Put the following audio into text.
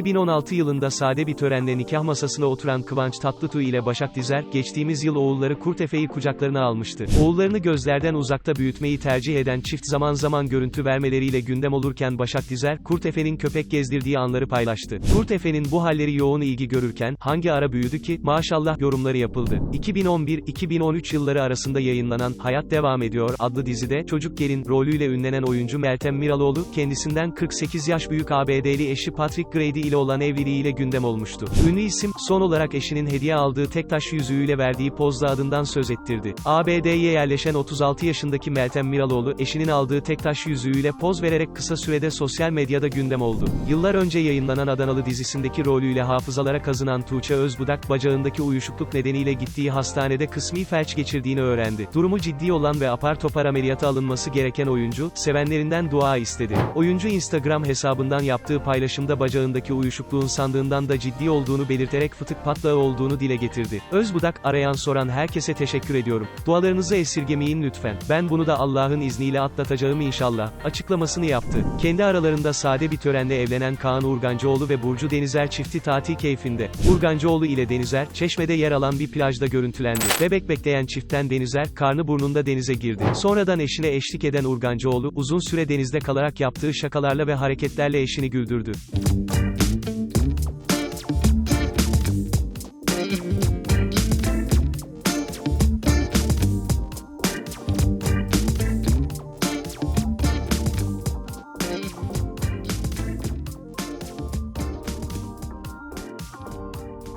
2016 yılında sade bir törenle nikah masasına oturan Kıvanç Tatlıtuğ ile Başak Dizer, geçtiğimiz yıl oğulları Kurtefe'yi kucaklarına almıştı. Oğullarını gözlerden uzakta büyütmeyi tercih eden çift zaman zaman görüntü vermeleriyle gündem olurken Başak Dizer, Kurtefe'nin köpek gezdirdiği anları paylaştı. Kurtefe'nin bu halleri yoğun ilgi görürken, hangi ara büyüdü ki, maşallah yorumları yapıldı. 2011-2013 yılları arasında yayınlanan Hayat Devam Ediyor adlı dizide, çocuk gelin rolüyle ünlenen oyuncu Meltem Miraloğlu, kendisinden 48 yaş büyük ABD'li eşi Patrick Grady ile olan evliliğiyle gündem olmuştu. Ünlü isim, son olarak eşinin hediye aldığı tek taş yüzüğüyle verdiği pozla adından söz ettirdi. ABD'ye yerleşen 36 yaşındaki Meltem Miraloğlu, eşinin aldığı tek taş yüzüğüyle poz vererek kısa sürede sosyal medyada gündem oldu. Yıllar önce yayınlanan Adanalı dizisindeki rolüyle hafızalara kazınan Tuğçe Özbudak, bacağındaki uyuşukluk nedeniyle gittiği hastanede kısmi felç geçirdiğini öğrendi. Durumu ciddi olan ve apar topar ameliyata alınması gereken oyuncu, sevenlerinden dua istedi. Oyuncu Instagram hesabından yaptığı paylaşımda bacağındaki uyuşukluğun sandığından da ciddi olduğunu belirterek fıtık patlağı olduğunu dile getirdi. Özbudak, arayan soran herkese teşekkür ediyorum. Dualarınızı esirgemeyin lütfen. Ben bunu da Allah'ın izniyle atlatacağım inşallah, açıklamasını yaptı. Kendi aralarında sade bir törenle evlenen Kaan Urgancıoğlu ve Burcu Denizer çifti tatil keyfinde. Urgancıoğlu ile Denizer, Çeşme'de yer alan bir plajda görüntülendi. Bebek bekleyen çiftten Denizer, karnı burnunda denize girdi. Sonradan eşine eşlik eden Urgancıoğlu, uzun süre denizde kalarak yaptığı şakalarla ve hareketlerle eşini güldürdü.